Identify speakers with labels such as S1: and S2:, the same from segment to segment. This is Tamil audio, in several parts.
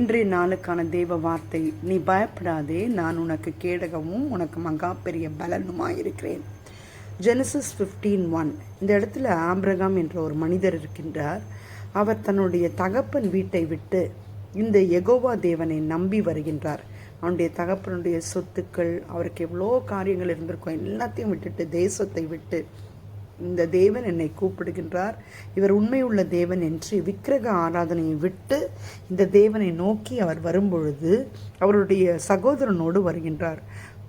S1: இன்றைய நாளுக்கான தேவ வார்த்தை நீ பயப்படாதே நான் உனக்கு கேடகமும் உனக்கு மகா பெரிய பலனுமாக இருக்கிறேன். ஜெனசஸ் ஃபிஃப்டீன் ஒன் இந்த இடத்துல ஆம்பிரகாம் என்ற ஒரு மனிதர் இருக்கின்றார். அவர் தன்னுடைய தகப்பன் வீட்டை விட்டு இந்த எகோவா தேவனை நம்பி வருகின்றார். அவனுடைய தகப்பனுடைய சொத்துக்கள் அவருக்கு எவ்வளோ காரியங்கள் இருந்திருக்கும். எல்லாத்தையும் விட்டுட்டு தேசத்தை விட்டு இந்த தேவன் என்னை கூப்பிடுகின்றார். இவர் உண்மையுள்ள தேவன் என்று விக்கிரக ஆராதனையை விட்டு இந்த தேவனை நோக்கி அவர் வரும்பொழுது அவருடைய சகோதரனோடு வருகின்றார்.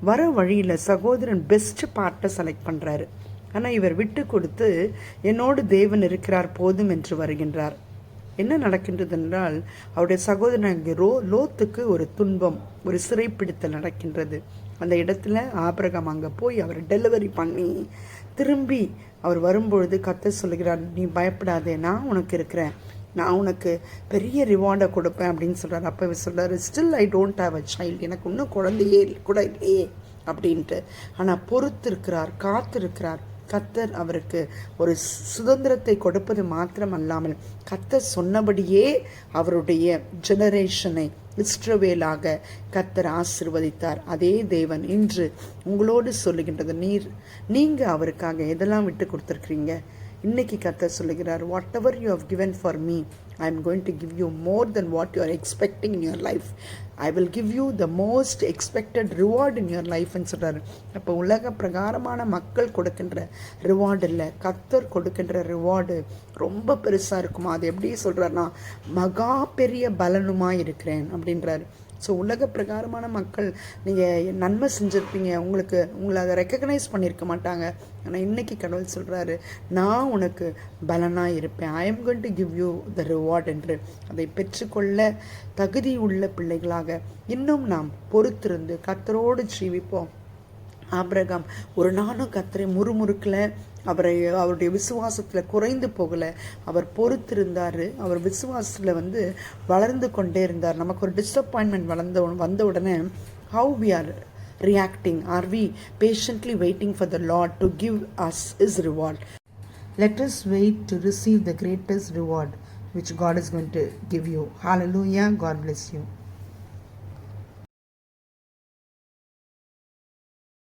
S1: வர வழியில் சகோதரன் பெஸ்ட் பார்ட்டை செலக்ட் பண்ணுறாரு ஆனால் இவர் விட்டு கொடுத்து என்னோடு தேவன் இருக்கிறார் போதும் என்று வருகின்றார். என்ன நடக்கின்றது என்றால் அவருடைய சகோதரன் அங்கே ரோ லோத்துக்கு ஒரு துன்பம் ஒரு சிறைப்பிடித்தல் நடக்கின்றது. அந்த இடத்துல ஆபிரகாம் அங்கே போய் அவர் டெலிவரி பண்ணி திரும்பி அவர் வரும்பொழுது கத்த சொல்லுகிறார் நீ பயப்படாதே நான் உனக்கு இருக்கிறேன். நான் உனக்கு பெரிய ரிவார்டை கொடுப்பேன் அப்படின்னு சொல்கிறார் அப்போ இவர் சொல்கிறார் still I don't have a child எனக்கு இன்னும் குழந்தையே கூட இல்லையே அப்படின்ட்டு. ஆனால் பொறுத்திருக்கிறார் காத்திருக்கிறார். கத்தர் அவருக்கு ஒரு சுதந்திரத்தை கொடுப்பது மாத்திரம் அல்லாமல் கத்தர் சொன்னபடியே அவருடைய ஜெனரேஷனை இஸ்ரவேலாக கத்தர் ஆசிர்வதித்தார். அதே தேவன் இன்று உங்களோடு சொல்லுகின்றது. நீர் நீங்கள் அவருக்காக எதெல்லாம் விட்டு கொடுத்துருக்குறீங்க? இன்னைக்கு கத்தர் சொல்லுகிறார் whatever you have given for me I am going to give you more than what you are expecting in your life I will give you the most expected reward in your லைஃப்னு சொல்கிறாரு அப்போ உலக பிரகாரமான மக்கள் கொடுக்கின்ற ரிவார்டு இல்லை கத்தர் கொடுக்கின்ற ரிவார்டு ரொம்ப பெருசாக இருக்குமா? அது எப்படி சொல்கிறாருன்னா மகா பெரிய பலனுமாக இருக்கிறேன் அப்படின்றாரு. ஸோ உலக பிரகாரமான மக்கள் நீங்கள் நன்மை செஞ்சுருப்பீங்க. உங்களுக்கு உங்களை அதை ரெக்கக்னைஸ் பண்ணியிருக்க மாட்டாங்க. ஆனால் இன்றைக்கி கடவுள் சொல்கிறாரு நான் உனக்கு பலனாக இருப்பேன். I am going to give you the reward என்று. அதை பெற்றுக்கொள்ள தகுதி உள்ள பிள்ளைகளாக இன்னும் நாம் பொறுத்திருந்து கத்தரோடு ஜீவிப்போம். ஆப்ரகாம் ஒரு நாளும் கத்தரை முறுமுறுக்கில் அவரை அவருடைய விசுவாசத்தில் குறைந்து போகலை அவர் பொறுத்திருந்தார் அவர் விசுவாசத்தில் வந்து வளர்ந்து கொண்டே இருந்தார் நமக்கு ஒரு டிஸ்அப்பாயின்மெண்ட் வளர்ந்த வந்த உடனே how we are reacting are we patiently waiting for the Lord to give us his reward let us wait to receive the greatest reward which God is going to give you. Hallelujah. God bless you